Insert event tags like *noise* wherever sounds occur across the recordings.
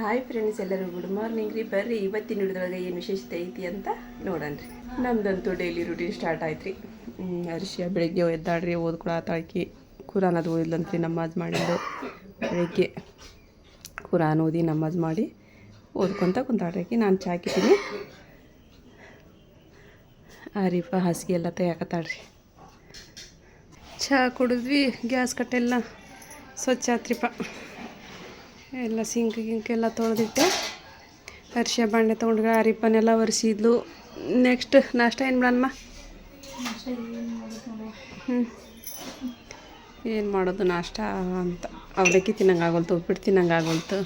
Hi friends ಎಲ್ಲರೂ good morning ರೀ. ಬರ್ರಿ, ಇವತ್ತಿನ ಹಿಡಿದೊಳಗೆ ಏನು ವಿಶೇಷತೆ ಐತಿ ಅಂತ ನೋಡೋಣ ರೀ. ನಮ್ದಂತೂ ಡೈಲಿ ರೂಟೀನ್ ಸ್ಟಾರ್ಟ್ ಆಯ್ತು ರೀ. ಅರಿಶಿಯ ಬೆಳಗ್ಗೆ ಎದ್ದಾಡ್ರಿ ಓದ್ಕೊಳತ್ತಾಕಿ ಕುರಾನ್ ಅದು ಓದಿಲ್ಲಂತ್ರಿ ನಮಾಜ್ ಮಾಡಿದ್ದು ಬೆಳಗ್ಗೆ ಕುರಾನ್ ಓದಿ ನಮಾಜ್ ಮಾಡಿ ಓದ್ಕೊತ ಕುಂತಾಡ್ರಿ ನಾನು ಚಾ ಆರೀಪ ಹಾಸಿಗೆ ಎಲ್ಲ ತೆಗಿಯಾಕತ್ತಾಳ್ರಿ ಚಹಾ ಕುಡಿದ್ವಿ, ಗ್ಯಾಸ್ ಕಟ್ಟೆಲ್ಲ ಸ್ವಚ್ಛ ಆತ್ರಿಪ್ಪ ಎಲ್ಲ ಸಿಂಕ್ ಗಿಂಕ್ ಎಲ್ಲ ತೊಳೆದಿಟ್ಟೆ. ಅರಿಶಿನ ಬಾಂಡೆ ತೊಗೊಂಡ್ರೆ ಅರಿಪ್ಪನೆಲ್ಲ ಒರೆಸಿದ್ಲು. ನೆಕ್ಸ್ಟ್ ನಾಷ್ಟ ಏನು ಮಾಡಮ್ಮ ಹ್ಞೂ ಏನು ಮಾಡೋದು ನಾಷ್ಟ ಅಂತ. ಅವಲಕ್ಕಿ ತಿನ್ನಂಗೆ ಆಗೋಲ್ತು ಉಪ್ಪಿಟ್ಟು ತಿನ್ನಂಗೆ ಆಗೋಲ್ತು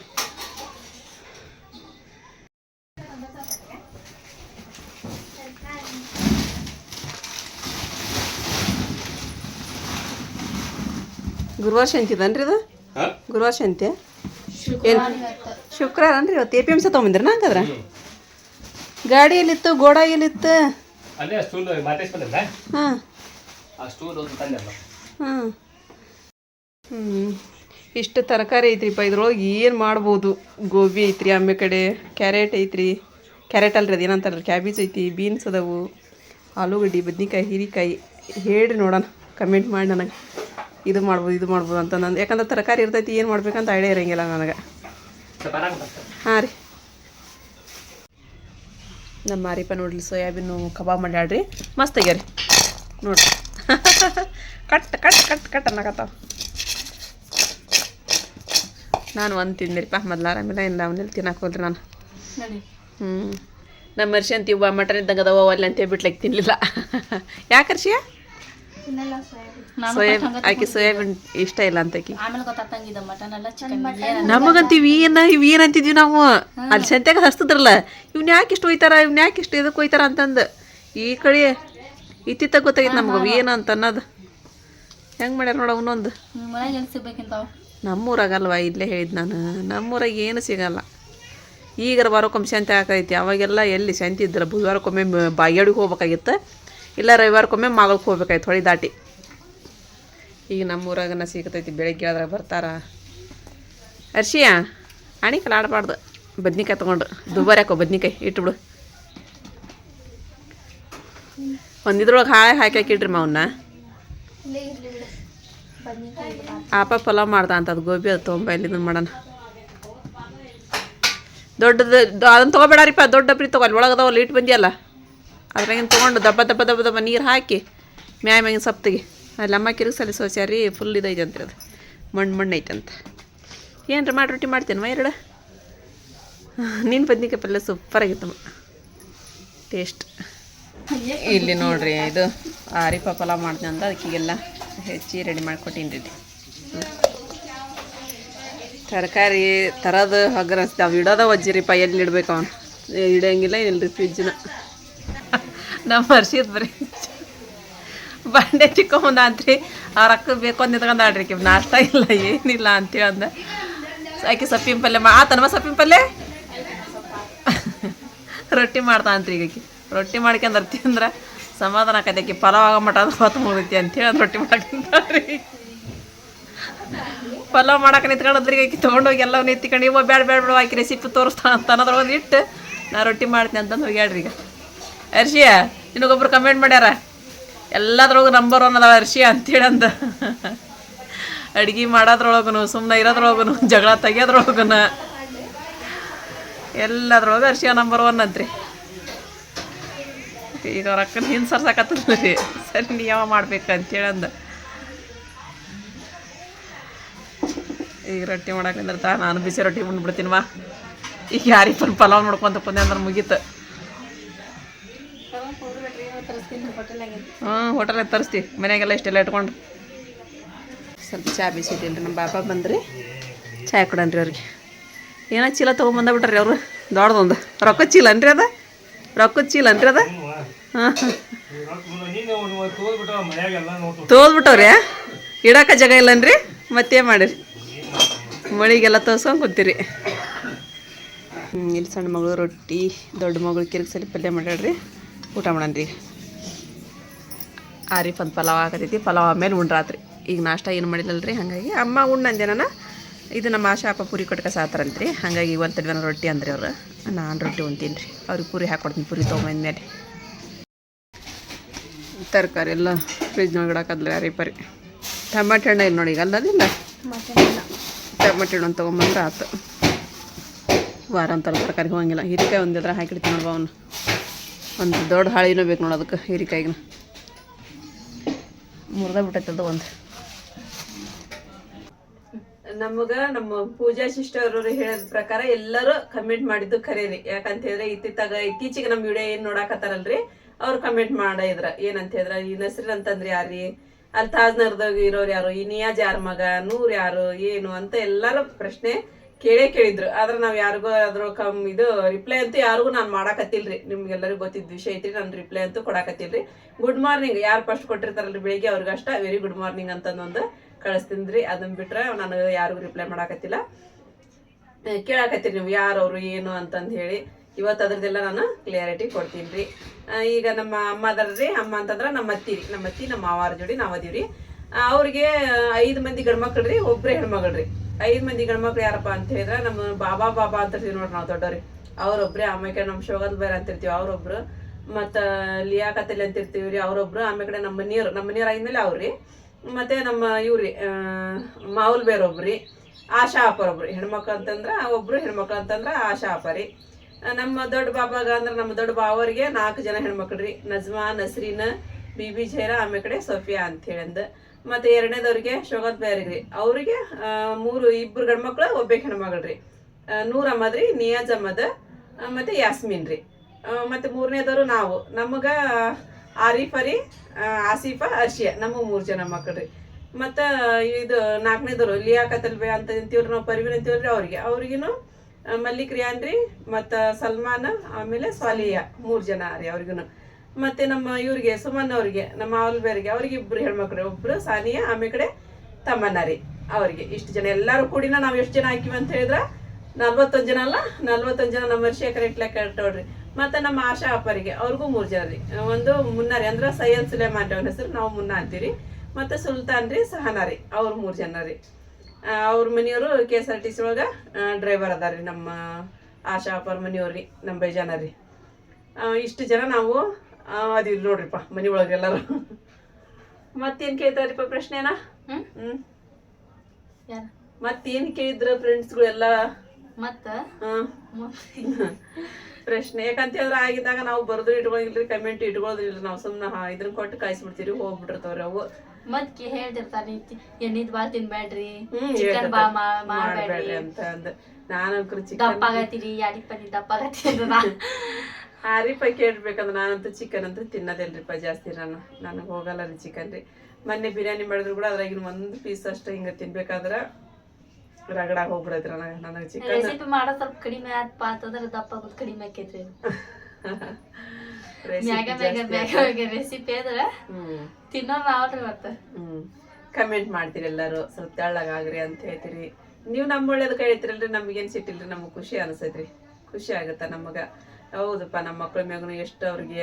ಗುರುವಾರ ಶಾಂತಿ ಇದನ್ರಿ ಇದು? ಗುರುವಾರ ಶಾಂತಿ? ಏನು? ಶುಕ್ರವಾರ ಅಂದ್ರೆ ಇವತ್ತು ಎ ಪಿ ಎಂ ಸಿ ತೊಗೊಂಬಂದ್ರಿ ಹಂಗಾದ್ರೆ? ಗಾಡಿ ಎಲ್ಲಿತ್ತು ಗೋಡ ಎಲ್ಲಿತ್ತು ಹಾಂ. ಹಾಂ. ಹ್ಞೂ ಇಷ್ಟು ತರಕಾರಿ ಐತ್ರಿಪ್ಪ ಇದ್ರೊಳಗೆ ಏನು ಮಾಡ್ಬೋದು? ಗೋಬಿ ಐತ್ರಿ ಆಮೇಲೆ ಕಡೆ ಕ್ಯಾರೆಟ್ ಐತ್ರಿ. ಕ್ಯಾರೆಟ್ ಅಲ್ರಿ ಅದು ಏನಂತಾರಲ್ಲ ಕ್ಯಾಬೇಜ್ ಐತಿ ಬೀನ್ಸ್ ಅದಾವು ಆಲೂಗಡ್ಡೆ ಬದ್ನಿಕಾಯಿ ಹೀರಿಕಾಯಿ. ಹೇಳ್ರಿ ನೋಡೋಣ ಕಮೆಂಟ್ ಮಾಡಿ ನನಗೆ. ಇದು ಮಾಡ್ಬೋದು ಇದು ಮಾಡ್ಬೋದು ಅಂತ ನಂದು. ಯಾಕಂದ್ರೆ ತರಕಾರಿ ಇರ್ತೈತಿ ಏನು ಮಾಡ್ಬೇಕಂತ ಐಡಿಯಾ ಇರಂಗಿಲ್ಲ ನನಗೆ. ಹಾಂ ರೀ. ನಮ್ಮ ಮಾರಿಪ ನೋಡ್ರಿ ಸೋಯಾಬೀನು ಕಬಾಬ್ ಮಾಡ್ಯಾಡ್ರಿ ಮಸ್ತ್ ಆಗ್ಯಾರಿ ನೋಡ್ರಿ. ಕಟ್ ಕಟ್ ಕಟ್ ಕಟ್ ಅನ್ನಕತ್ತಾವ. ನಾನು ಒಂದು ತಿಂದಿರಿಪ್ಪ ಮೊದ್ಲು ಆರಾಮಿಲ್ಲ ಇಲ್ಲ ಅವನಲ್ಲಿ ತಿನ್ನಕ್ಕೆ ಹೋದ್ರಿ ನಾನು. ಹ್ಞೂ ನಮ್ಮ ಅರ್ಶಿ ಅಂತೀವ ಮಟನ್ ಇದ್ದಂಗೆ ಅದಾವ ಅಲ್ಲಿ ಅಂತೇಳಿ ಬಿಟ್ಲಕ್ಕೆ ತಿನ್ನಲಿಲ್ಲ *laughs* ಯಾಕೆ ಸೋಯಾಬೀನ್ ಆಕೆ ಸೋಯಾಬೀನ್ ಇಷ್ಟ ಇಲ್ಲ ಅಂತ ಆಕಿ. ಆಮೇಲೆ ಗೊತ್ತಾತಂಗಿದ ಮಟನ್ ಎಲ್ಲ ಚಿಕನ್ ನಮಗಂತೀವಿ ಏನ ಇವು ಏನು ಅಂತಿದ್ವಿ ನಾವು? ಅಲ್ಲಿ ಸಂತ್ಯಾಗ ಹಸ್ತದ್ರಲ್ಲ ಇವ್ನ ಯಾಕೆ ಇಷ್ಟು ಒಯ್ತಾರ ಇವ್ನ ಯಾಕೆ ಇಷ್ಟು ಇದಕ್ಕೆ ಒಯ್ತಾರ ಅಂತಂದು. ಈ ಕಡೆ ಇತ್ತಿತ್ತ ಗೊತ್ತಾಗಿತ್ತು ನಮ್ಗೆ ವಿ ಏನು ಅಂತ ಅನ್ನೋದು. ಹೆಂಗೆ ಮಾಡ್ಯಾರ ನೋಡ ಅವನೊಂದು. ಮನೆಗೆ ಎಲ್ಲಿ ಸಿಗ್ಬೇಕಿಂತಾವ ನಮ್ಮೂರಾಗಲ್ವಾ ಇಲ್ಲೇ ಹೇಳಿದ್ ನಾನು. ನಮ್ಮೂರಾಗ ಏನು ಸಿಗಲ್ಲ. ಈಗರ ವಾರಕ್ಕೊಮ್ಮೆ ಶಾಂತಿ ಹಾಕೈತಿ. ಅವಾಗೆಲ್ಲ ಎಲ್ಲಿ ಶಾಂತಿ ಇದ್ದಿಲ್ಲ. ಬುಧವಾರಕ್ಕೊಮ್ಮೆ ಬಾಗೇಡಿಗೆ ಹೋಗ್ಬೇಕಾಗಿತ್ತು. ಇಲ್ಲ ರವಿವಾರಕ್ಕೊಮ್ಮೆ ಮಾಗಲ್ಗೆ ಹೋಗ್ಬೇಕಾಯ್ತು ಹೊಳಿ ದಾಟಿ. ಈಗ ನಮ್ಮೂರಾಗನ ಸಿಗತೈತಿ ಬೆಳಗ್ಗೆ ಆದ್ರೆ ಬರ್ತಾರ. ಅರ್ಶಿಯ ಅಣಿ ಆಡಬಾರ್ದು. ಬದ್ನಿಕಾಯಿ ತೊಗೊಂಡು ದುಬಾರಿ ಹಾಕೋ ಬದ್ನಿಕಾಯಿ ಇಟ್ಬಿಡು. ಒಂದಿದ್ರೊಳಗೆ ಹಾಳೆ ಹಾಕಿ ಹಾಕಿಡ್ರಿ ಮಾವನ್ನ ಆಪ ಪಲಾವ್ ಮಾಡ್ದ ಅಂತ ಅದು ಗೋಬಿ ಅದು ತೊಗೊಂಬ ಇಲ್ಲಿಂದ ಮಾಡೋಣ. ದೊಡ್ಡದು ಅದನ್ನು ತೊಗೊಬೇಡಾರಿಪ್ಪ ದೊಡ್ಡ ಡಬ್ರಿ ತೊಗೊ ಅಲ್ಲಿ ಒಳಗದವ ಲೀಟ್ ಬಂದಿಯಲ್ಲ. ಅದ್ರಾಗಿನ ತೊಗೊಂಡು ದಬ್ಬ ದಬ್ಬ ದಬ್ಬ ದಬ್ಬ ನೀರು ಹಾಕಿ ಮ್ಯಾಯ ಮ್ಯಾಗಿನ ಸಪ್ತಿಗೆ. ಅಲ್ಲಿ ಅಮ್ಮ ಕಿರುಗ್ಸಲಿ ಸೋಸ್ಯಾರಿ ಫುಲ್ ಇದೈತೆ ಅಂತ್ರಿ ಅದು. ಮಣ್ಣು ಮಣ್ಣು ಐತಂತ ಏನ್ರ ಮಾಡಿ ರೊಟ್ಟಿ ಮಾಡ್ತೇನೆ ಎರಡು? ನೀನು ಬದ್ನಿಕಾಯಿ ಪಲ್ಯ ಸೂಪರಾಗಿತ್ತಮ್ಮ ಟೇಸ್ಟ್ ಇಲ್ಲಿ ನೋಡ್ರಿ ಇದು ಆರಿ ಪಲಾವ್ ಮಾಡ್ತೀನಿ ಅಂತ ಅದಕ್ಕಿಗೆಲ್ಲ ಹೆಚ್ಚಿ ರೆಡಿ ಮಾಡಿಕೊಟ್ಟಿನಿ ರೀ ತರಕಾರಿ ತರದು ಹಗ್ರ ಅನ್ಸ್ತಾವ ಇಡೋದ ವಜ್ಜಿರಿಪ್ಪ ಎಲ್ಲಿ ಇಡಬೇಕು ಅವನು? ಇಡೋಂಗಿಲ್ಲ ಇಲ್ಲರಿ ಫ್ರಿಜ್ನ ನಮ್ಮ ಹರ್ಷಿದ್ ಬರೀ. ಬಂಡೆ ಚಿಕ್ಕೊಂಬಂದ ಅಂತ್ರಿ, ಅವ್ರ ಅಕ್ಕ ಬೇಕು ಅಂತ ನಿಂತ್ಕೊಂಡಾಡ್ರಿ ಆಕಿ. ನಾಷ್ಟ ಇಲ್ಲ, ಏನಿಲ್ಲ ಅಂತೇಳಿ ಅಂದ ಆಕೆ ಸೊಪ್ಪಿನ ಪಲ್ಯ ಮಾ ತನ್ಮ ಸೊಪ್ಪಿನ ಪಲ್ಯ? ರೊಟ್ಟಿ ಮಾಡ್ತಾ ಅಂತ್ರಿ ಈಗ ರೊಟ್ಟಿ ರೊಟ್ಟಿ ಅರ್ತಿ ತಿಂದ್ರೆ ಸಮಾಧಾನ ಆಕೈತಿ ಆಕಿ. ಪಲಾವ್ ಆಗೋ ಮಟ ಅಂದ್ರೆ ಹೊತ್ತು ಮುಗಿತಿ ಅಂತೇಳಿ ಅದು ರೊಟ್ಟಿ ಮಾಡ್ಕೊಂಡ್ರಿ ಪಲಾವ್ ಮಾಡಕ್ಕೆ ನಿಂತ್ಕೊಂಡ್ರಿ ಆಕಿ. ತೊಗೊಂಡೋಗಿ ಎಲ್ಲ ನಿಂತ್ಕೊಂಡು ಇವ ಬ್ಯಾಡ ಬ್ಯಾಡ ಬಿಡು, ಆಕಿ ರೆಸಿಪಿ ತೋರಿಸ್ತಾ ಅಂತ ಅನ್ನೋದ್ರೊಳಗೆ ಇಟ್ಟು ನಾ ರೊಟ್ಟಿ ಮಾಡ್ತೀನಿ ಅಂತಂದು ಹೋಗ್ಯಾಡ್ರಿ ಈಗ. ಅರ್ಶಿಯ ನಿನಗೊಬ್ರು ಕಮೆಂಟ್ ಮಾಡ್ಯಾರ? ಎಲ್ಲದ್ರೊಳಗೆ ನಂಬರ್ ಒನ್ ಅದಾವ ಅರ್ಶಿ ಅಂತೇಳಿ ಅಂದ ಅಡ್ಗೆ ಮಾಡೋದ್ರೊಳಗನು ಸುಮ್ಮನೆ ಇರೋದ್ರೊಳಗನು, ಜಗಳ ತೆಗಿಯೋದ್ರೊಳಗನ. ಎಲ್ಲದ್ರೊಳಗೆ ಹರ್ಷಿಯ ನಂಬರ್ ಒನ್ ಅಂತ್ರಿ. ಈಗ ಅವ್ರ ಅಕ್ಕನ ಹಿಂದೆ ಸರಿ, ನೀ ಯಾವ ಮಾಡ್ಬೇಕು ಅಂದ ಈಗ ರೊಟ್ಟಿ ಮಾಡಕ್ಕೆ ನಿಂದಿರ್ತಾ ನಾನು ಬಿಸಿ ರೊಟ್ಟಿ ಉಂಡ್ಬಿಡ್ತೀನಿ ವಾ ಈಗ ಯಾರಿಗೆ ಪಲಾವ್ ನೋಡ್ಕೊಂತ ಕುಂದೆ ಅಂದ್ರೆ ಮುಗೀತು. ಹ್ಞೂ ಹೋಟೆಲ್ ತರಿಸ್ತೀವಿ ಮನೆಯಾಗೆಲ್ಲ ಇಷ್ಟೆಲ್ಲ ಇಟ್ಕೊಂಡು. ಸ್ವಲ್ಪ ಚಹಾ ಬಿಸಿಟ್ಟಿಲ್ರಿ ನಮ್ಮ ಬಾಪ ಬಂದ್ರಿ. ಚಹಾ ಕೊಡನ್ರಿ ಅವ್ರಿಗೆ. ಏನೋ ಚೀಲ ತೊಗೊಂಬಂದ ಬಿಟ್ರಿ ಅವರು. ದೊಡ್ಡದೊಂದು. ರೊಕ್ಕ ಚೀಲ ಅನ್ರಿ ಅದ. ರೊಕ್ಕದ ಚೀಲ ಅನ್ರಿ ಅದ. ಹಾಂ ತೋದ್ಬಿಟ್ಟವ್ರಿ? ಇಡಾಕ ಜಾಗ ಇಲ್ಲನ್ರಿ? ಮತ್ತೇನು ಮಾಡಿರಿ? ಮಳಿಗೆಲ್ಲ ತೋರ್ಸ್ಕೊಂಡು ಕೂತೀರಿ. ಇಲ್ಲಿ ಸಣ್ಣ ಮಗಳು ರೊಟ್ಟಿ, ದೊಡ್ಡ ಮಗಳು ಕಿರಿಕ್ಸಲಿ ಪಲ್ಯ ಮಾಡ್ಯಾಡ್ರಿ ಊಟ ಮಾಡಣ್ರಿ ಆರಿಫ್ ಒಂದು ಪಲಾವ್ ಆಗತೈತಿ. ಪಲಾವ್ ಆಮೇಲೆ ಉಂಡ್ರಾತ್ರಿ ಈಗ ನಾಷ್ಟ ಏನು ಮಾಡಿಲ್ಲಲ್ರಿ? ಹಾಗಾಗಿ ಅಮ್ಮ ಉಣ್ಣಂದೆ ನಾನು ಇದು ನಮ್ಮ ಆಶಾ ಅಪ್ಪ ಪುರಿ ಕೊಟ್ಕ ಸಾತಾರಂತ್ರಿ. ಹಾಗಾಗಿ ಒಂದು ತಡ್ವನ ರೊಟ್ಟಿ ಅಂದ್ರಿ ಅವ್ರು. ನಾನು ರೊಟ್ಟಿ ಉಣ್ತೀನಿ ರೀ ಅವ್ರಿಗೆ ಪುರಿ ಹಾಕ್ಕೊಡ್ತೀನಿ ಪುರಿ ತೊಗೊಂಬಂದ್ಮೇಲೆ ತರಕಾರಿ ಎಲ್ಲ ಫ್ರಿಜ್ನಾಗ ಇಡಾಕದ್ಲ ಯಾರೀ ಪರಿ. ಟಮಾಟೆ ಹಣ್ಣು ಇಲ್ಲ ನೋಡಿ ಈಗ ಅಲ್ಲದಿಲ್ಲ ಟಮಾಟೆ ಹಣ್ಣು ತೊಗೊಂಬಂದ್ರೆ ಆತು. ವಾರ ಅಂತಾರೆ ತರಕಾರಿ ಹೋಗಂಗಿಲ್ಲ. ಹೀರಿಕಾಯಿ ಒಂದಿದ್ರೆ ಹಾಕಿಡ್ತೀನಿ ನೋಡುವ ಅವನು. ಒಂದು ದೊಡ್ಡ ಹಾಳಿನೂ ಬೇಕು ನೋಡೋದಕ್ಕೆ ಹೀರಿಕಾಯಿಗೆ ಮುರ್ದ ಬಿಟ್ಟೈತದ ಒಂದು. ನಮಗ ನಮ್ಮ ಪೂಜಾ ಸಿಸ್ಟರ್ ಅವರು ಹೇಳಿದ ಪ್ರಕಾರ ಎಲ್ಲರೂ ಕಮೆಂಟ್ ಮಾಡಿದ್ದು ಖರೇರಿ ಯಾಕಂತ ಹೇಳಿದ್ರೆ ಇತ್ತಿತ್ತಾಗ ಇತ್ತೀಚೆಗೆ ನಮ್ಮ ವಿಡಿಯೋ ಏನ್ ನೋಡಾಕತ್ತಾರಲ್ರಿ? ಅವ್ರು ಕಮೆಂಟ್ ಮಾಡಿದ್ರ. ಏನಂತ ಹೇಳಿದ್ರ ಈ ನಸ್ರಿನ್ ಅಂತಂದ್ರೆ ಯಾರಿ ಅಲ್ಲಿ ತಾಜ್ನರ್ದಾಗ ಇರೋರು ಯಾರು? ಈ ನಿಯಾಜ್ ಯಾರ ಮಗ? ನೂರ್ ಯಾರು? ಏನು? ಅಂತ ಎಲ್ಲಾರು ಪ್ರಶ್ನೆ ಕೇಳೇ ಕೇಳಿದ್ರು. ಆದ್ರೆ ನಾವ್ ಯಾರಿಗೂ ಅದ್ರ ಕಮ್ ಇದು ರಿಪ್ಲೈ ಅಂತೂ ಯಾರಿಗೂ ನಾನು ಮಾಡಾಕತ್ತಿಲ್ರಿ. ನಿಮ್ಗೆಲ್ಲರಿಗೂ ಗೊತ್ತಿದ್ದ ವಿಷಯ ಐತ್ರಿ. ನಾನು ರಿಪ್ಲೈ ಅಂತೂ ಕೊಡಾಕತ್ತಿಲ್ರಿ. ಗುಡ್ ಮಾರ್ನಿಂಗ್ ಯಾರು ಫಸ್ಟ್ ಕೊಟ್ಟಿರ್ತಾರಲ್ರಿ ಬೆಳಿಗ್ಗೆ ಅವ್ರಿಗಷ್ಟ ವೆರಿ ಗುಡ್ ಮಾರ್ನಿಂಗ್ ಅಂತಂದೊಂದು ಕಳಿಸ್ತೀನಿ ಅದನ್ನ ಬಿಟ್ರೆ ನಾನು ಯಾರಿಗೂ ರಿಪ್ಲೈ ಮಾಡಾಕತ್ತಿಲ್ಲ. ಕೇಳಾಕತ್ತೀರಿ ನೀವು ಯಾರು ಅವರು, ಏನು ಅಂತಂದು ಹೇಳಿ. ಇವತ್ತು ಅದ್ರದ್ದೆಲ್ಲ ನಾನು ಕ್ಲಿಯರಿಟಿ ಕೊಡ್ತೀನಿ ರೀ ಈಗ ನಮ್ಮ ಅಮ್ಮ ರೀ ಅಮ್ಮ ಅಂತಂದ್ರೆ ನಮ್ಮ ಅತ್ತಿ ರೀ. ನಮ್ಮ ಅತ್ತಿ, ನಮ್ಮ ಮಾವಾರ ಜೋಡಿ ನಾವು ಅದೀವಿ ರೀ ಅವ್ರಿಗೆ ಐದು ಮಂದಿ ಗಂಡ್ಮಕ್ಳು ರೀ ಒಬ್ಬರೇ ಹೆಣ್ಮಗಳು ರೀ ಐದು ಮಂದಿ ಗಂಡ್ಮಕ್ಳು ಯಾರಪ್ಪ ಅಂತ ಹೇಳಿದ್ರೆ ನಮ್ಮ ಬಾಬಾ ಬಾಬಾ ಅಂತಿರ್ತೀವಿ ನೋಡ್ರಿ ನಾವು ದೊಡ್ಡವ್ರಿ ಅವ್ರೊಬ್ರೆ ಆಮೇಲೆ ನಮ್ಮ ಶೋಗದ್ ಬೇರೆ ಅಂತಿರ್ತೀವಿ ಅವ್ರೊಬ್ರು. ಮತ್ತು ಲಿಯಾಕತ್ತಲ್ಲಿ ಅಂತಿರ್ತೀವಿ ರೀ ಅವ್ರೊಬ್ರು. ಆಮೇಲೆ ನಮ್ಮ ಮನೆಯವ್ರು ನಮ್ಮ ಮನೆಯವ್ರು ಆಗಿದ್ಮೇಲೆ ಅವ್ರಿ ಮತ್ತೆ ನಮ್ಮ ಇವ್ರಿ ಮಾವುಲ್ ಬೇರೊಬ್ರಿ ಆಶಾ ಅಪ್ಪರೊಬ್ರು ಹೆಣ್ಮಕ್ಳು ಅಂತಂದ್ರೆ ಒಬ್ರು ಹೆಣ್ಮಕ್ಳು ಅಂತಂದ್ರೆ ಆಶಾ ಅಪ್ಪರಿ ಆ, ನಮ್ಮ ದೊಡ್ಡ ಬಾಬಾಗ ಅಂದ್ರೆ ನಮ್ಮ ದೊಡ್ಡ ಬಾವರಿಗೆ ನಾಲ್ಕು ಜನ ಹೆಣ್ಮಕ್ಳು ರೀ. ನಜ್ಮಾ ನಸ್ರೀನ್ ಬಿಬಿ ಜೈರಾ ಕಡೆ ಸೋಫಿಯಾ ಅಂತ ಹೇಳಂದ. ಮತ್ತೆ ಎರಡನೇದವ್ರಿಗೆ ಶೋಗತ್ ಬೇರಿಗ್ರಿ. ಅವರಿಗೆ ಮೂರು ಮೂರು ಇಬ್ರು ಗಂಡ್ಮಕ್ಳು ಒಬ್ಬೇ ಹೆಣ್ಮಗಳ್ರಿ. ಆ, ನೂರ್ ಅಮ್ಮದ್ರಿ ನಿಯಾಜ್ ಅಮ್ಮದ ಮತ್ತೆ ಯಾಸ್ಮಿನ್ ರೀ ಮತ್ತೆ ಮೂರನೇದವರು ನಾವು. ನಮಗ ಆರೀಫ ರೀ ಆಸೀಫ ಅರ್ಷಿಯಾ ನಮ್ಮ ಮೂರು ಜನ ಮಕ್ಕಳ್ರಿ ಮತ್ತು ಇದು ನಾಲ್ಕನೇದವರು ಲಿಯಾಕತಲ್ ಬೇ ಅಂತ ಅಂತೀವ್ರಿ ನಾವು ಪರ್ವಿನ್ ಅಂತೀವ್ರಿ ಅವ್ರಿಗೆ. ಅವ್ರಿಗಿನು ಆ, ಮಲ್ಲಿಕ್ ರಿಯಾನ್ ರೀ ಮತ್ತು ಸಲ್ಮಾನ್ ಆಮೇಲೆ ಸಾಲಿಯಾ ಮೂರು ಜನ ರೀ ಅವ್ರಿಗೂ ಮತ್ತೆ ನಮ್ಮ ಇವ್ರಿಗೆ, ಸುಮನ್ ಅವ್ರಿಗೆ, ನಮ್ಮ ಅವಲ್ಬೇರಿಗೆ ಅವ್ರಿಗೆ ಇಬ್ರು ಹೆಣ್ಮಕ್ಳು, ಒಬ್ರು ಸಾನಿಯಾ ಆಮೇಲೆ ಕಡೆ ತಮ್ಮನ್ನ ರೀ, ಅವ್ರಿಗೆ. ಇಷ್ಟು ಜನ ಎಲ್ಲರೂ ಕೂಡಿನ ನಾವು ಎಷ್ಟು ಜನ ಹಾಕಿವಿ ಅಂತ ಹೇಳಿದ್ರ? ನಲ್ವತ್ತೊಂದು ಜನ ಅಲ್ಲ? ನಲ್ವತ್ತೊಂದು ಜನ ನಮ್ಮ ವರ್ಷ ಕರೆಕ್ಟ್ ಲೆಕ್ಕ ಇಟ್ಟವ್ರಿ ಮತ್ತೆ ನಮ್ಮ ಆಶಾ ಅಪ್ಪರಿಗೆ, ಅವ್ರಿಗೂ ಮೂರು ಜನ ರೀ. ಒಂದು ಮುನ್ನಾರಿ ಅಂದ್ರೆ ಸೈಯದ್ ಸುಲೇಮಾನ್ ಅವ್ರ ಹೆಸರು, ನಾವು ಮುನ್ನ ಅಂತೀರಿ. ಮತ್ತೆ ಸುಲ್ತಾನ್ ರೀ, ಸಹನಾ ರೀ, ಅವ್ರು ಮೂರು ಜನ ರೀ. ಅವ್ರ ಮನೆಯವರು K S R T C ಒಳಗೆ ಡ್ರೈವರ್ ಅದಾರ ನಮ್ಮ ಆಶಾ ಅಪ್ಪರ ಮನೆಯವ್ರಿ ನಮ್ಮ ಬೈಜಾನ ರೀ. ಇಷ್ಟು ಜನ ನಾವು ಆ, ಇಲ್ಲಿ ನೋಡ್ರಿಪ್ಪ ಮನೆ ಒಳಗೆ ಎಲ್ಲರೂ. ಮತ್ತೇನು ಕೇಳ್ತಾರಿಪ್ಪ ಪ್ರಶ್ನೆನಾ? ಹ್ಞೂ ಮತ್ತೇನು ಕೇಳಿದ್ರ ಫ್ರೆಂಡ್ಸ್ಗಳೆಲ್ಲ ಮತ್ತ? *laughs* ಪ್ರಶ್ನೆ ಯಾಕಂತ ಹೇಳಿದ್ರೆ ಆಗಿದ್ದಾಗ ನಾವು ಬರ್ದು ಇಟ್ಕೊಳಗಿಲ್ರಿ ಕಮೆಂಟ್ ಇಟ್ಕೊಳ್ಳೋದಿಲ್ರಿ ನಾವು ಸುಮ್ಮನೆ ಇದನ್ನ ಕೊಟ್ಟು ಕಾಯಿಸ್ಬಿಡ್ತೀರಿ ಹೋಗ್ಬಿಟ್ಟಿರ್ತಾವ್ರಿ ಅವು. ಮತ್ ಹೇಳ್ತಿರ್ತಾರ ಎಣ್ಣಿದ್ ಬಾಳ್ ತಿನ್ಬೇಡ್ರಿ ಚಿಕನ್ ಬಾ. ಮಾಡ್ಬೇಡ್ರಿ ಅಂತ ಅಂದ ನಾನು ಚಿಕನ್ ದಪ್ಪ ಆಗತ್ತೀರಿ ಯಾಡಿ ಪನಿ ಆಗತ್ತೀರಿ ಹಾರಿಪ ಕೇಳ್ಬೇಕಂದ್ರೆ ನಾನಂತೂ ಚಿಕನ್ ಅಂತೂ ತಿನ್ನೋದಿಲ್ರಿಪ್ಪ ಜಾಸ್ತಿ ನಾನು. ನನಗೆ ಹೋಗಲ್ಲ ರೀ ಚಿಕನ್ ರೀ. ಮೊನ್ನೆ ಬಿರಿಯಾನಿ ಮಾಡಿದ್ರು ಕೂಡ ಅದ್ರಾಗಿನ ಒಂದು ಪೀಸ್ ಅಷ್ಟು ಹಿಂಗೆ ತಿನ್ಬೇಕಾದ್ರೆ ರಗಡ ಹೋಗ್ಬಿಡತ್ರಿ ನನಗೆ ನನಗೆ ಚಿಕನ್ ರೆಸಿಪಿ ಮಾಡೋದ್ ಸ್ವಲ್ಪ ಕಡಿಮೆ ಆತ್ ಅಂತಂದ್ರೆ ದಪ್ಪ ಆಗೋದ್ ಕಡಿಮೆ ಆಕೈತ್ರಿ *laughs* ಮ್ಯಾಗ ಮ್ಯಾಗ ಮ್ಯಾಗ ಮ್ಯಾಗ ರೆಸಿಪಿ ಆದ್ರೆ ತಿನ್ನೋರು ನಾವ್ರಿ ಮತ್ತ. ಕಮೆಂಟ್ ಮಾಡ್ತೀರಿ ಎಲ್ಲರೂ. ಸ್ವಲ್ಪ ತೆಳ್ಳಗಾಗ್ರಿ ಅಂತ ಹೇಳ್ತೀರಿ. ನೀವು ನಮ್ಮ ಒಳ್ಳೇದಕ್ಕೆ ಹೇಳ್ತೀರಲ್ರಿ ನಮ್ಗೇನು ಸಿಟ್ಟಿಲ್ರಿ ನಮಗೆ ಖುಷಿ ಅನಿಸೈತ್ರಿ. ಖುಷಿ ಆಗುತ್ತೆ ನಮಗ. ಹೌದಪ್ಪ, ನಮ್ಮ ಮಕ್ಳ ಮ್ಯಾಗನು ಎಷ್ಟು ಅವ್ರಿಗೆ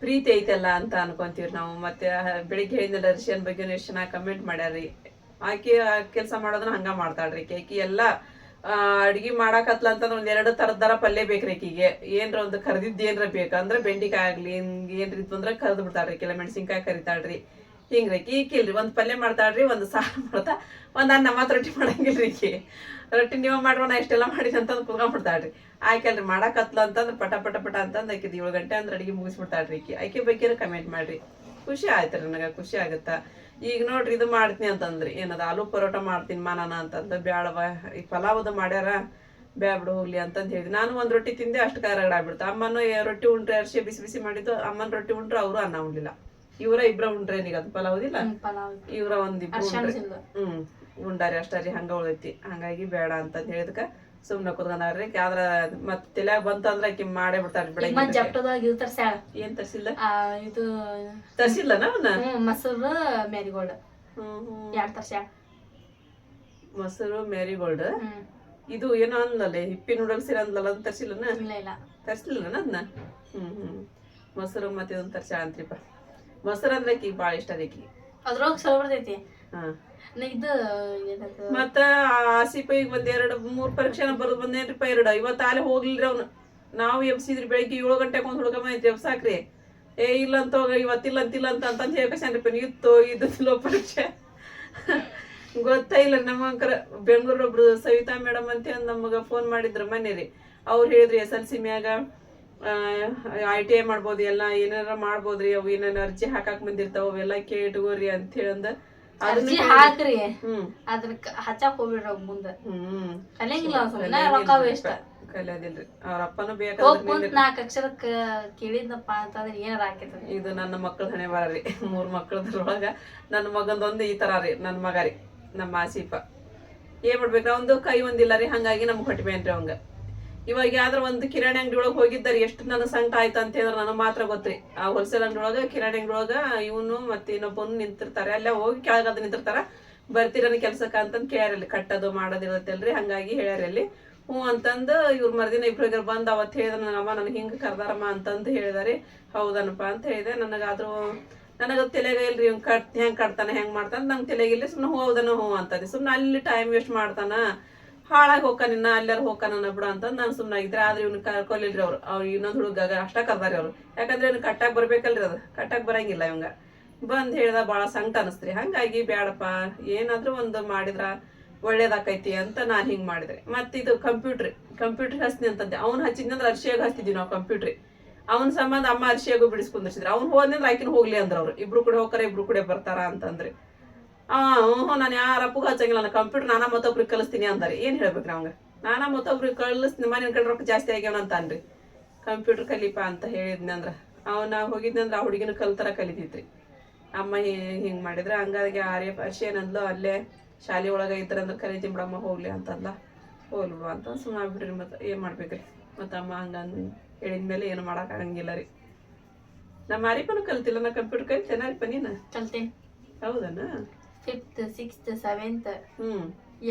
ಪ್ರೀತಿ ಐತಲ್ಲ ಅಂತ ಅನ್ಕೊಂತೀವ್ರಿ ನಾವು. ಮತ್ತೆ ಬೆಳಿಗ್ಗೆ ಹೇಳಿದ್ನಲ್ಲ ದರ್ಶನ್ ಬಗ್ಗೆ ಎಷ್ಟು ಚೆನ್ನಾಗಿ ಕಮೆಂಟ್ ಮಾಡ್ಯಾರಿ ಆಕೆ ಕೆಲಸ ಮಾಡೋದನ್ನ ಹಂಗ ಮಾಡ್ತಾಳ್ರಿ. ಆಕಿ ಎಲ್ಲ ಅಡ್ಗಿ ಮಾಡಾಕತ್ಲ ಅಂತಂದ್ರೆ ಒಂದ್ ಎರಡು ತರದರ ಪಲ್ಯ ಬೇಕ್ರಿ ಆಕಿಗೆ. ಏನ್ರ ಒಂದು ಕರ್ದಿದ್ದು ಏನ್ರ ಬೇಕಂದ್ರೆ ಬೆಂಡಿಕಾಯಿ ಆಗ್ಲಿ ಏನ್ರ ಅಂದ್ರೆ ಕರ್ದು ಬಿಡ್ತಾಳ್ರಿ. ಕೆಲ ಮೆಣಸಿನ್ಕಾಯಿ ಕರಿತಾಳ್ರಿ. ಹಿಂಗ್ರಿ ಈಕಿಲ್ರಿ ಒಂದು ಪಲ್ಯ ಮಾಡ್ತಾಳ್ರಿ, ಒಂದು ಸಾರು ಮಾಡ್ತಾ, ಒಂದು ಅನ್ನ ಮಾತ್ರ ರೊಟ್ಟಿ ಮಾಡಂಗಿಲ್ರಿ ಈಕಿ ರೊಟ್ಟಿ ನೀವು ಮಾಡ್ರೋಣ ಇಷ್ಟೆಲ್ಲ ಮಾಡಿದ ಅಂತಂದು ಕುತ್ಕೊಂಡ್ಬಿಡ್ತಾಳ್ರಿ. ಆಯ್ಕಲ್ರಿ, ಮಾಡಕತ್ಲ ಅಂತಂದ್ರೆ ಪಟ ಪಟ ಪಟ ಅಂತಂದು ಆಕಿದ್ ಏಳು ಗಂಟೆ ಅಂದ್ರೆ ಅಡಿಗೆ ಮುಗಿಸ್ಬಿಡ್ತಾಳ್ರಿ ಈಕಿ ಆಕೆ ಬಗ್ಗೆ ಕಮೆಂಟ್ ಮಾಡ್ರಿ. ಖುಷಿ ಆಯ್ತು ರೀ ನನಗೆ, ಖುಷಿ ಆಗುತ್ತಾ. ಈಗ ನೋಡ್ರಿ ಇದು ಮಾಡ್ತೀನಿ ಅಂತಂದ್ರಿ. ಏನದ, ಆಲೂ ಪರೋಟ ಮಾಡ್ತೀನಿ ಮಾನನ ಅಂತಂದು ಬ್ಯಾಳವ ಈ ಪಲಾವದು ಮಾಡ್ಯಾರ ಬ್ಯಾ ಬಿಡು ಹೋಗ್ಲಿ ಅಂತಂದು ಹೇಳಿದ್ವಿ ನಾನು ಒಂದು ರೊಟ್ಟಿ ತಿಂದೆ, ಅಷ್ಟು ಕರಗಡ ಆಗ್ಬಿಡ್ತು. ಅಮ್ಮನು ರೊಟ್ಟಿ ಉಂಡ್ರೆ, ಅರ್ಶಿ ಬಿಸಿ ಬಿಸಿ ಮಾಡಿದ್ದು, ಅಮ್ಮನ ರೊಟ್ಟಿ ಉಂಡ್ರೆ ಅವರು ಅನ್ನ ಉಣ್ಲಿಲ್ಲ ಇವರ ಇಬ್ರ ಉಂಡ್ರೆ ಈಗ ಅದು ಪಲಾವದಿಲ್ಲ ಇಲ್ಲ ಇವರ ಒಂದ್. ಹ್ಮ್ ಉಂಡಾರಿ ಅಷ್ಟಾರಿ ಹಂಗ ಉಳೈತಿ ಹಂಗಾಗಿ ಬೇಡ ಅಂತ ಹೇಳಿದ್ಕ ಸುಮ್ನೆ ಕುತ್ಕೊಂಡ್ರಿ ಆದ್ರ ಮತ್ ತಲ್ಯಾಗ ಬಂತಂದ್ರ ಆಕಿ ಮಾಡೇ ಬಿಡ್ತಾರ ಬೆಳಗ್ಗೆ ಜಪ್ಟದಾಗ ಇದು ತರ್ಸ್ಯಾಳ. ಏನ್ ತರ್ಸಿಲ್ಲ ಇದು ತರ್ಸಿಲ್ಲನ ಅವನ್ನ ಹ್ಮ್ ಮೊಸರು ಮ್ಯಾರಿಗೋಲ್ಡ್. ಯಾರ್ ತರ್ಸ್ಯಾಳ? ಮೊಸರು ಮ್ಯಾರಿಗೋಲ್ಡ್? ಇದು ಏನೋ ಅಂದ್ಲಲ್ಲ ಹಿಪ್ಪಿ ನೂಡಲ್ಸ್ ಅಂದ್ಲಲ್ಲ ಅದನ್ನ ತರ್ಸಿಲ್ಲನ ತರ್ಸಿಲ್ಲನ ಅದನ್ನ ಹ್ಮ್ ಹ್ಮ್. ಮೊಸರು ಮತ್ತೆ ಇದನ್ನ ತರ್ಸ್ಯಾಳ ಅಂತ್ರಿಪ್ಪ ಮೊಸರು ಅಂದ್ರೆ ಆಕಿಗೆ ಭಾಳ ಇಷ್ಟ ಅದಕ್ಕೆ. ಅದ್ರೊಳಗೆ ಚಲೋ ಬರ್ತೈತಿ. ಹಾಂ. ನ- ಇದು ಏನದು ಮತ್ತ ಆಸಿಪ ಈಗ ಒಂದ್ ಎರಡು ಮೂರ್ ಪರೀಕ್ಷೆನ ಬರೋದು ಬಂದೇನ್ರಿಪ್ಪ ಎರಡು. ಇವತ್ತು ಆಲೆ ಹೋಗ್ಲಿಲ್ರಿ ಅವ್ನು. ನಾವು ಎಬ್ಸಿದ್ರಿ ಬೆಳಿಗ್ಗೆ ಏಳು ಗಂಟೆಗೆ ಒಂದು ಹುಡುಗ ಬಂದಿದ್ರಿ ಎಬ್ಸಾಕ್ರಿ. ಏ ಇಲ್ಲ ಅಂತ ಹೋಗ ಇವತ್ತಿಲ್ಲ ಅಂತಿಲ್ಲ ಅಂತ ಅಂತಂದು ಹೇಳ್ಕಶಾನ್ರಿಪ್ಪ ಇತ್ತು ಇದ್ದಿಲ್ಲ ಪರೀಕ್ಷೆ. ಗೊತ್ತೇ ಇಲ್ಲ ಬೆಂಗಳೂರು ಒಬ್ರು ಸವಿತಾ ಮೇಡಮ್ ಅಂತ ನಮಗ ಫೋನ್ ಮಾಡಿದ್ರು ಮನೆ ರೀ ಅವ್ರು ಹೇಳಿದ್ರಿ ಎಸ್ ಎಲ್ ಸಿ ಮ್ಯಾಗ. ಐ ಟಿ ಐ ಮಾಡ್ಬೋದು ಎಲ್ಲ ಏನಾರ ಮಾಡ್ಬೋದ್ರಿ ಅವು ಏನೇನು ಅರ್ಜಿ ಹಾಕಾಕ್ ಬಂದಿರ್ತಾವ ಅವೆಲ್ಲ ಕೇಳಿಟ್ಕೋರಿ ಅಂತ ಹೇಳಂದ. ಅರ್ಜಿ ಹಾಕ್ರಿ. ಕ- ಹಚ್ಚಾಕ್ ಹೋಗ್ಬಿಡ್ರಿ ಅವ್ ಮುಂದ. ಕಲಿಯಂಗಿಲ್ಲ ರೊಕ್ಕ ವೇಸ್ಟ್ ಕಲಿಯೋದಿಲ್ರಿ. ಅವ್ರ ಅಪ್ಪನೂ ಬೇಕಾದ್ರೆ ನಾಲ್ಕು ಅಕ್ಷರ ಕೇಳಿದ್ನಪ್ಪ ಅಂತಂದ್ರೆ ಏನಾರ ಹಾಕಿದ್ರಿ ಇದು ನನ್ನ ಮಕ್ಕಳ ಹಣೆ ಬಾರ್ರಿ *laughs* ಮೂರ್ ಮಕ್ಕಳದ್ರೊಳಗ ನನ್ನ ಮಗಂದೊಂದು ಈ ತರ ರೀ. ನನ್ನ ಮಗ ರೀ. ನಮ್ಮ ಆಸೀಪ. ಏನ್ ಮಾಡ್ಬೇಕು ಒಂದು ಕೈ ಒಂದಿಲ್ಲ ರೀ. ಹಂಗಾಗಿ ನಮ್ಗೆ ಹೊಟ್ಟಿಬೇನ್ರಿ ಅವಂಗ. ಇವಾಗ ಯಾವ್ದ್ರ ಒಂದು ಕಿರಾಣಿ ಅಂಗಡಿ ಒಳಗೆ ಹೋಗಿದ್ದಾರೆ, ಎಷ್ಟು ನನ್ನ ಸಂಕಟ ಆಯ್ತು ಅಂತ ಹೇಳಿದ್ರೆ ನನಗೆ ಮಾತ್ರ ಗೊತ್ತ್ರಿ ಆ ಹೋಲ್ಸೇಲ್ ಅಂಗಡಿ ಒಳಗ ಕಿರಾಣಿ ಅಂಗಡಿ ಒಳಗ ಇವನು ಮತ್ತೆ ಇನ್ನೊಬ್ಬನು ನಿಂತಿರ್ತಾರೆ. ಅಲ್ಲೇ ಹೋಗಿ ಕೆಳಗದ ನಿಂತಿರ್ತಾರ. ಬರ್ತೀರನ ಕೆಲ್ಸಕ್ಕ ಅಂತಂದ್ ಕೇಳ್ಯಾರಲ್ಲಿ ಕಟ್ಟೋದು ಮಾಡೋದಿರತ್ತಲ್ರಿ ಹಂಗಾಗಿ ಹೇಳ್ಯಾರಲ್ಲಿ ಹ್ಞೂ ಅಂತಂದು ಇವ್ರ ಮರ್ದಿನ ಇಬ್ರಿಗೆ ಬಂದು ಅವತ್ತು ಹೇಳಿದ ಅಮ್ಮ ನನಗೆ ಹಿಂಗೆ ಕರ್ದಾರಮ್ಮ ಅಂತಂದು ಹೇಳಿದಾರೆ. ಹೌದನಪ್ಪ ಅಂತ ಹೇಳಿದೆ. ನನಗಾದ್ರೂ, ನನಗೆ ತಲೆಗೆ ಇಲ್ರಿ, ಇವ್ನು ಕಟ್, ಹೆಂಗೆ ಕಟ್ತಾನೆ, ಹೆಂಗೆ ಮಾಡ್ತಾನೆ, ನಂಗೆ ತಲೆಗಿಲ್ಲ ಸುಮ್ಮನೆ ಹೌದನ ಹ್ಞೂ ಅಂತದೆ. ಸುಮ್ಮನೆ ಅಲ್ಲಿ ಟೈಮ್ ವೇಸ್ಟ್ ಮಾಡ್ತಾನ. ಹಾಳಾಗಿ ಹೋಗಕ ನಿನ್ನ ಅಲ್ಲಾರ ಹೋಗ್ಕಾನ ಬಿಡ ಅಂತ ನಾನು ಸುಮ್ಮನೆ ಆಗಿದ್ರೆ ಆದ್ರೆ ಇವ್ನು ಕರ್ಕೊಲಿಲ್ರಿ ಅವ್ರು. ಅವ್ರು ಇನ್ನೊಂದು ಹುಡುಗ ಅಷ್ಟ ಕರ್ದಾರಿ ಅವ್ರು. ಯಾಕಂದ್ರೆ ಇವ್ನು ಕಟ್ಟಾಕ್ ಬರ್ಬೇಕಲ್ರಿ ಅದು. ಕಟ್ಟಾಕ್ ಬರಂಗಿಲ್ಲ ಇವಂಗ ಬಂದ್ ಹೇಳ್ದ ಬಹಳ ಸಂಕಟ ಅನಸ್ತ್ರಿ. ಹಂಗಾಗಿ ಬ್ಯಾಡಪ್ಪ. ಏನಾದ್ರೂ ಒಂದು ಮಾಡಿದ್ರ ಒಳ್ಳೇದಾಕೈತಿ ಅಂತ ನಾನು ಹಿಂಗ್ ಮಾಡಿದ್ರೆ ಮತ್ತೆ ಇದು ಕಂಪ್ಯೂಟ್ರ್. ಕಂಪ್ಯೂಟರ್ ಹಚ್ತೀನಿ ಅಂತಂದೆ. ಅವ್ನು ಹಚ್ಚಿದ್ನಂದ್ರೆ ಅರ್ಶಿಯಾಗ ಹಚ್ತಿದ್ವಿ ನಾವು ಕಂಪ್ಯೂಟ್ರಿ. ಅವ್ನ ಸಂಬಂಧ ಅಮ್ಮ ಅರ್ಶಿಯಾಗೂ ಬಿಡಿಸ್ಕೊಂಡಿರ್ಸಿದ್ರು ಅವ್ನು ಹೋದ್ನಂದ್ರೆ ಆಕಿನ ಹೋಗ್ಲಿ ಅಂದ್ರ ಅವ್ರು. ಇಬ್ರು ಕೂಡ ಹೋಗ್ತಾರೆ, ಇಬ್ರು ಕೂಡ ಬರ್ತಾರ ಅಂತಂದ್ರೆ. ಆ ಹ್ಞೂ ನಾನು ಯಾರ ಅಪ್ಪಗೂ ಹಚ್ಚಂಗಿಲ್ಲ ನಾನು ಕಂಪ್ಯೂಟರ್ ನಾನಾ ಮತ್ತೊಬ್ರಿಗೆ ಕಲಿಸ್ತೀನಿ ಅಂತಾರೆ ಏನು ಹೇಳ್ಬೇಕು ಅವಂಗ? ನಾನಾ ಮತ್ತೊಬ್ರಿಗೆ ಕಳಿಸ್ತೀನಿ ಮನೆ ಕಡೆ ರೊಕ್ಕ ಜಾಸ್ತಿ ಆಗ್ಯಾವ ಅಂತ ಅನ್ರಿ ಕಂಪ್ಯೂಟರ್ ಕಲಿಪ ಅಂತ ಹೇಳಿದ್ನಂದ್ರ ಅವನ ಹೋಗಿದ್ನಂದ್ರ ಆ ಹುಡುಗಿನ ಕಲ್ತರ ಕಲಿತೈತ್ರಿ ಅಮ್ಮ ಹಿಂಗೆ ಮಾಡಿದ್ರೆ ಹಂಗಾಗಿ ಆರ್ಯ ಪರ್ಷಿ ಏನಂದ್ಲು ಅಲ್ಲೇ ಶಾಲೆ ಒಳಗೆ ಇದ್ರಂದ್ರೆ ಕಲಿತೀನಿ ಬಿಡಮ್ಮ ಹೋಗ್ಲಿ ಅಂತಂದ್ಲ. ಹೋಗ್ಲಿ ಬಿಡು ಅಂತ ಸುಮ್ಮನೆ ಆಗ್ಬಿಟ್ರಿ ಮತ್ತೆ ಏನು ಮಾಡ್ಬೇಕ್ರಿ? ಮತ್ತೆ ಅಮ್ಮ ಹಂಗಂದು ಹೇಳಿದ್ಮೇಲೆ ಏನು ಮಾಡೋಕ್ಕಾಗಂಗಿಲ್ಲ ರೀ. ನಮ್ಮ ಅರಿಪನು ಕಲ್ತಿಲ್ಲ ನಾ ಕಂಪ್ಯೂಟರ್ ಕಲಿತೇನೆ ಅರಿಪ ನೀನು? ಕಲ್ತೇನೆ. ಹೌದನ? ಫಿಫ್ತ್ ಸಿಕ್ಸ್ತ್ ಸೆವೆಂತ್ ಹ್ಞೂ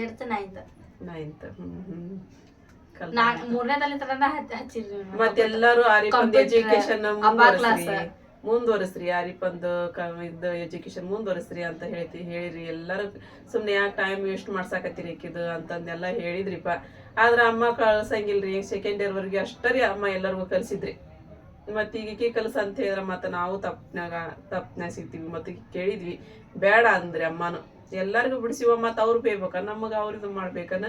ಏಳ್ತ್ ನೈನ್ತ್ ನೈನ್ತ್ ಹ್ಮ್ ಕಲ್ತ ನಾಕ್ ಮೂರನೇ ತಲೆ ತರನ. ಮತ್ತೆಲ್ಲರೂ ಎಜುಕೇಶನ್. ಮುಂದುವರಿಸ್ರಿ. ಇದು ಎಜುಕೇಶನ್ ಮುಂದುವರಿಸ್ರಿ ಅಂತ ಹೇಳ್ತಿ ಹೇಳಿರಿ. ಎಲ್ಲರೂ ಸುಮ್ನೆ ಯಾಕೆ ಟೈಮ್ ವೇಸ್ಟ್ ಮಾಡ್ಸಾಕತ್ತೀರಿ ಇಕ್ಕಿದು ಅಂತಂದೆಲ್ಲ ಹೇಳಿದ್ರಿಪ್ಪ. ಆದ್ರ ಅಮ್ಮ ಕಳ್ಸಂಗಿಲ್ರಿ ಸೆಕೆಂಡ್ ಇಯರ್ ವರ್ಗೆ ಅಷ್ಟರಿ ಅಮ್ಮ ಎಲ್ಲರಿಗೂ ಕಲ್ಸಿದ್ರಿ. ಮತ್ತೆ ಈಗ ಕೇ ಕಲ್ಸ ಅಂತ ಹೇಳಿದ್ರೆ ಮತ್ತೆ ನಾವು ತಪ್ಪನಾಗ ತಪ್ಪನ ಸಿಗ್ತೀವಿ ಮತ್ತೆ ಕೇಳಿದ್ವಿ. ಬೇಡ ಅಂದ್ರೆ ಅಮ್ಮನು. ಎಲ್ಲರಿಗೂ ಬಿಡಿಸಿವ ಮತ್ತೆ ಅವ್ರು ಬೇಯ್ಬೇಕ ನಮಗೆ ಅವ್ರಿದು ಮಾಡ್ಬೇಕನ್ನ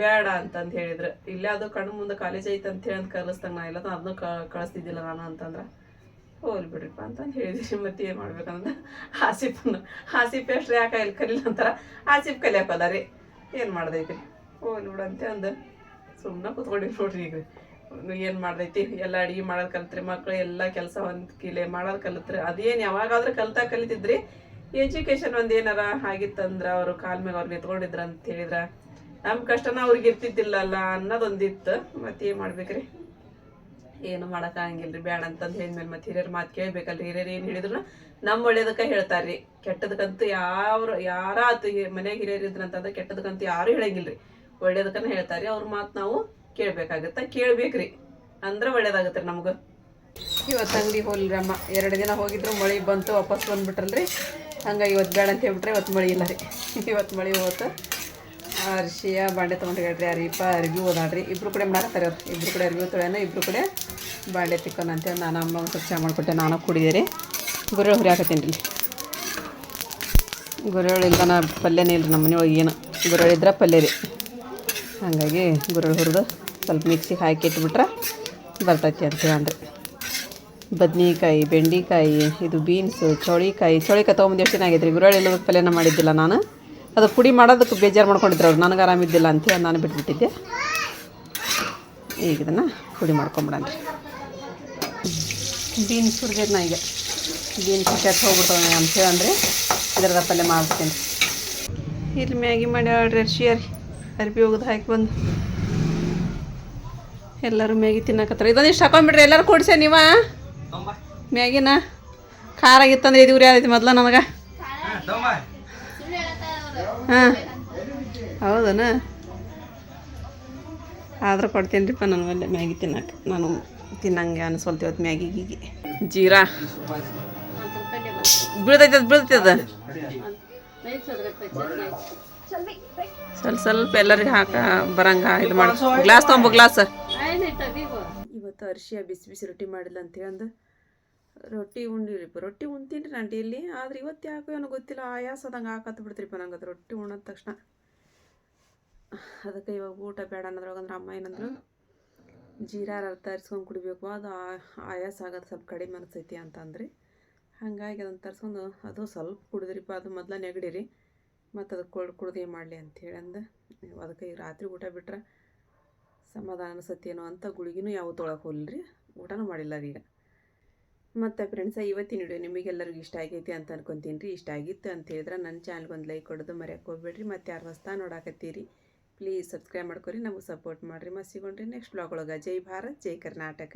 ಬೇಡ ಅಂತಂದು ಹೇಳಿದ್ರು. ಇಲ್ಲೇ ಅದು ಕಣ್ಣು ಮುಂದೆ ಕಾಲೇಜ್ ಐತೆ ಅಂತ ಹೇಳಿ ಅಂತ ನಾ ಇಲ್ಲ ಅದನ್ನು ಕಳಿಸ್ತಿದ್ದಿಲ್ಲ ನಾನು ಅಂತಂದ್ರ, ಹೋಗ್ಲಿ ಬಿಡ್ರಿಪ್ಪ ಅಂತಂದು ಹೇಳಿದ್ರಿ ಮತ್ತೆ ಏನು ಮಾಡ್ಬೇಕಂದ್ರೆ ಆಸಿಫ್ನ ಆಸಿಫ್ ಎಷ್ಟು ಯಾಕೆ ಇಲ್ಲಿ ಕಲಿಲ್ಲ ಅಂತಾರ? ಆಸಿಫ್ ಕಲಿಯಕ್ಕೆ ಅದ ರೀ ಏನು ಮಾಡ್ದೈತಿ ಹೋಗ್ಲಿ ಬಿಡು ಅಂತ ಅಂದು ಸುಮ್ಮನೆ ಕುತ್ಕೊಂಡಿವಿ ನೋಡ್ರಿ ಈಗ ಏನು ಮಾಡ್ದೈತಿ? ಎಲ್ಲ ಅಡಿಗೆ ಮಾಡೋದು ಕಲ್ತ್ರಿ ಮಕ್ಳು, ಎಲ್ಲ ಕೆಲಸ ಒಂದು ಕಿಲೆ ಮಾಡೋದು ಕಲಿತ್ರಿ. ಅದೇನು ಯಾವಾಗಾದ್ರೂ ಕಲ್ತಾ ಕಲಿತಿದ್ರಿ? ಎಜುಕೇಶನ್ ಒಂದು ಏನಾರ ಆಗಿತ್ತಂದ್ರ ಅವರು ಕಾಲ್ ಮೇಲೆ ಅವ್ರು ನಿತ್ಕೊಂಡಿದ್ರ ಅಂತ ಹೇಳಿದ್ರ? ನಮ್ಮ ಕಷ್ಟನ ಅವ್ರಿಗೆ ಇರ್ತಿದ್ದಿಲ್ಲಲ್ಲ ಅನ್ನೋದೊಂದಿತ್ತು. ಮತ್ತೆ ಏನು ಮಾಡ್ಬೇಕ್ರಿ? ಏನು ಮಾಡೋಕ್ಕಾಗಂಗಿಲ್ರಿ ಬೇಡ ಅಂತಂದು ಹೇಳಿದ್ಮೇಲೆ ಮತ್ತೆ ಹಿರಿಯರ್ ಮಾತು ಕೇಳ್ಬೇಕಲ್ರಿ. ಹಿರಿಯರು ಏನು ಹೇಳಿದ್ರು ನಮ್ಮ ಒಳ್ಳೇದಕ್ಕೆ ಹೇಳ್ತಾರ್ರಿ. ಕೆಟ್ಟದಕ್ಕಂತೂ ಯಾರು ಯಾರ ಆತು ಮನ್ಯಾಗ ಹಿರಿಯರು ಇದ್ರಂತಂದ್ರೆ ಕೆಟ್ಟದಕ್ಕಂತೂ ಯಾರು ಹೇಳಂಗಿಲ್ರಿ. ಒಳ್ಳೇದಕ್ಕನ ಹೇಳ್ತಾರ್ರಿ. ಅವ್ರ ಮಾತು ನಾವು ಕೇಳ್ಬೇಕಾಗತ್ತ? ಕೇಳ್ಬೇಕ್ರಿ. ಅಂದ್ರೆ ಒಳ್ಳೇದಾಗತ್ತೆ ರೀ ನಮ್ಗೆ. ಇವತ್ತು ಅಂಗಡಿ ಹೋಗ್ಲಿ ಅಮ್ಮ. ಎರಡು ದಿನ ಹೋಗಿದ್ರು, ಮಳೆ ಬಂತು, ವಾಪಸ್ ಬಂದ್ಬಿಟ್ರಲ್ರಿ. ಹಂಗಾಗಿ ಇವತ್ತು ಬೇಡ ಅಂತ ಹೇಳ್ಬಿಟ್ರೆ ಇವತ್ತು ಮಳೆ ಇಲ್ಲ ರೀ. *laughs* ಇವತ್ತು ಮಳೆ ಹೋತು. ಅರ್ಶಿಯ, ಬಾಂಡೆ ತೊಗೊಂಡು ಹೇಳ್ರಿ ಅರಿಪ ಅರ್ಬಿ ಓದಾಡ್ರಿ ಇಬ್ರು ಕಡೆ ಮಾಡಾಕತ್ತಾರೆ ಅವ್ರು ಇಬ್ರು ಕಡೆ ಅರ್ಬಿ ತೊಳೆನ ಇಬ್ರು ಕಡೆ ಬಾಂಡೆ ತಿಕ್ಕೋಣ ಅಂತೇಳಿ ನಾನು ಅಮ್ಮ ಒಂದು ಸ್ವಲ್ಪ ಮಾಡಿಕೊಟ್ಟೆ, ನಾನು ಕುಡಿದೆ ರೀ. ಗುರೆಳು ಹುರಿ ಹಾಕತ್ತೀನಿ ರೀ. ಗುರುಳು ಇಲ್ಲ ನಾ ಪಲ್ಯನೇ ಇಲ್ಲ ನಮ್ಮ ಮನೆ ಒಳಗೆ ಏನು. ಗುರುಳು ಇದ್ರೆ ಪಲ್ಯ ರೀ. ಹಾಗಾಗಿ ಗುರುಳು ಹುರಿದು ಸ್ವಲ್ಪ ಮಿಕ್ಸಿಗೆ ಹಾಕಿ ಇಟ್ಬಿಟ್ರೆ ಬರ್ತೈತಿ ಅಂತ ಹೇಳಂದ್ರೆ ಬದ್ನಿಕಾಯಿ, ಬೆಂಡೆಕಾಯಿ, ಇದು ಬೀನ್ಸು ಚೌಳಿಕಾಯಿ. ಚೌಳಿಕಾಯಿ ತೊಗೊಂಬಂದು ಎಷ್ಟು ಚೆನ್ನಾಗಿದ್ರಿ ರೀ ಇಲ್ಲದ ಪಲ್ಯನ ಮಾಡಿದ್ದಿಲ್ಲ ನಾನು. ಅದು ಪುಡಿ ಮಾಡೋದಕ್ಕೆ ಬೇಜಾರು ಮಾಡ್ಕೊಂಡಿದ್ರು ಅವ್ರು. ನನಗೆ ಆರಾಮಿದ್ದಿಲ್ಲ ಅಂತೇಳಿ ನಾನು ಬಿಟ್ಬಿಟ್ಟಿದ್ದೆ. ಈಗ ಇದನ್ನು ಪುಡಿ ಮಾಡ್ಕೊಂಬಿಡಣ ಬೀನ್ಸ್ ಹುರಿದೈತೆ ನಾ ಈಗ. ಬೀನ್ಸ್ ಕೆಟ್ಟ ಹೋಗ್ಬಿಡ್ತಾವೆ ಅಂತೇಳಿ ಅಂದರೆ ಇದರದ ಪಲ್ಯ ಮಾಡ್ತೀನಿ. ಇಲ್ಲಿ ಮ್ಯಾಗಿ ಮಾಡಿ ಆಡ್ರಿ ಅರ್ಶಿ ಅರಿ ಅರ್ಬಿ ಹೋಗೋದು ಹಾಕಿ ಬಂದು. ಎಲ್ಲರೂ ಮ್ಯಾಗಿ ತಿನ್ನಕತ್ತಾರ. ಇದೊಂದಿಷ್ಟು ಹಾಕೊಂಡ್ಬಿಡ್ರಿ ಎಲ್ಲರೂ ಕೊಡ್ಸೆ ನೀವ? ಮ್ಯಾಗಿನ? ಖಾರ ಆಗಿತ್ತಂದ್ರೆ ಇದು ಉರಿ ಆಗೈತಿ ಮೊದ್ಲ ನನಗೆ. ಹಾಂ. ಹೌದನ? ಆದ್ರೆ ಕೊಡ್ತೀನಿ ರೀಪ್ಪ ನನ್ನ ಮ್ಯಾಗಿ ತಿನ್ನಕ್ಕೆ ನಾನು ತಿನ್ನಂಗೆ ಅನಿಸ್ವಲ್ತು ಇವತ್ತು ಮ್ಯಾಗಿ ಗೀಗಿ. ಜೀರಾ. ಬೀಳ್ತೈತೆ ಅದು, ಬೀಳ್ತೈತೆ ಸ್ವಲ್ಪ ಸ್ವಲ್ಪ ಎಲ್ಲರಿಗೆ ಹಾಕ, ಬರಂಗ, ಇದು ಮಾಡಿ. ಗ್ಲಾಸ್ ತೊಗೊಂಬ, ಗ್ಲಾಸ್. ಇವತ್ತು ಅರ್ಶಿಯ ಬಿಸಿ ಬಿಸಿ ರೊಟ್ಟಿ ಮಾಡಿಲ್ಲ ಅಂತ ಅಂದು. ರೊಟ್ಟಿ ಉಂಡಿರಿಪ್ಪ ರೊಟ್ಟಿ ಉಣ್ತೀನಿ ನಾನು ಡೈಲಿ ಆದ್ರೆ ಇವತ್ತು ಯಾಕೋ ಏನೋ ಗೊತ್ತಿಲ್ಲ ಆಯಾಸದಂಗೆ ಹಾಕತ್ ಬಿಡ್ತೀರಿಪ್ಪ ನಂಗೆ ಅದು ರೊಟ್ಟಿ ಉಣ್ಣದ ತಕ್ಷಣ. ಅದಕ್ಕೆ ಇವಾಗ ಊಟ ಬೇಡ ಅನ್ನೋದ್ರೊಳಗೆ ಅಂದ್ರೆ ಅಮ್ಮ ಏನಂದ್ರು, ಜೀರಾ ತರಿಸ್ಕೊಂಡು ಕುಡಿಬೇಕು, ಅದು ಆಯಾಸ ಆಗೋದು ಸ್ವಲ್ಪ ಕಡಿಮೆ ಅನಿಸ್ತೈತಿ ಅಂತಂದ್ರಿ ಹಾಗಾಗಿ ಅದನ್ನು ತರಿಸ್ಕೊಂಡು ಅದು ಸ್ವಲ್ಪ ಕುಡಿದ್ರಿಪ್ಪ, ಅದು ಮೊದಲ ನೆಗಡಿರಿ ಮತ್ತು ಅದು ಕೊಡ್ ಕುಡ್ದು ಏನು ಮಾಡಲಿ ಅಂತ ಅಂದು. ಅದಕ್ಕೆ ಈಗ ರಾತ್ರಿ ಊಟ ಬಿಟ್ರೆ ಸಮಾಧಾನ ಅನಿಸತ್ತೇನೋ ಅಂತ ಗುಳಿಗಿನೂ ಯಾವ ತೊಳಕ್ಕೆ ಹೋಗ್ಲಿ ಊಟನೂ ಮಾಡಿಲ್ಲ ರೀ ಈಗ. ಮತ್ತು ಫ್ರೆಂಡ್ಸ ಇವತ್ತಿನ ವಿಡಿಯೋ ನಿಮಗೆಲ್ಲರಿಗೂ ಇಷ್ಟ ಆಗೈತಿ ಅಂತ ಅನ್ಕೊತೀನಿ ರೀ. ಇಷ್ಟ ಆಗಿತ್ತು ಅಂತ ಹೇಳಿದ್ರೆ ನನ್ನ ಚಾನಲ್ಗೆ ಒಂದು ಲೈಕ್ ಕೊಡೋದು ಮರ್ಯಕ್ಕೆ ಹೋಗ್ಬೇಡ್ರಿ. ಮತ್ತು ಯಾರು ಹೊಸ್ತಾ ನೋಡಾಕತ್ತೀರಿ ಪ್ಲೀಸ್ ಸಬ್ಸ್ಕ್ರೈಬ್ ಮಾಡ್ಕೊರಿ. ನಮಗೆ ಸಪೋರ್ಟ್ ಮಾಡಿರಿ. ಮತ್ತು ಸಿಗೋಣ್ರಿ. ನೆಕ್ಸ್ಟ್ ಬ್ಲಾಗ್ ಒಳಗೆ. ಜೈ ಭಾರತ್, ಜೈ ಕರ್ನಾಟಕ.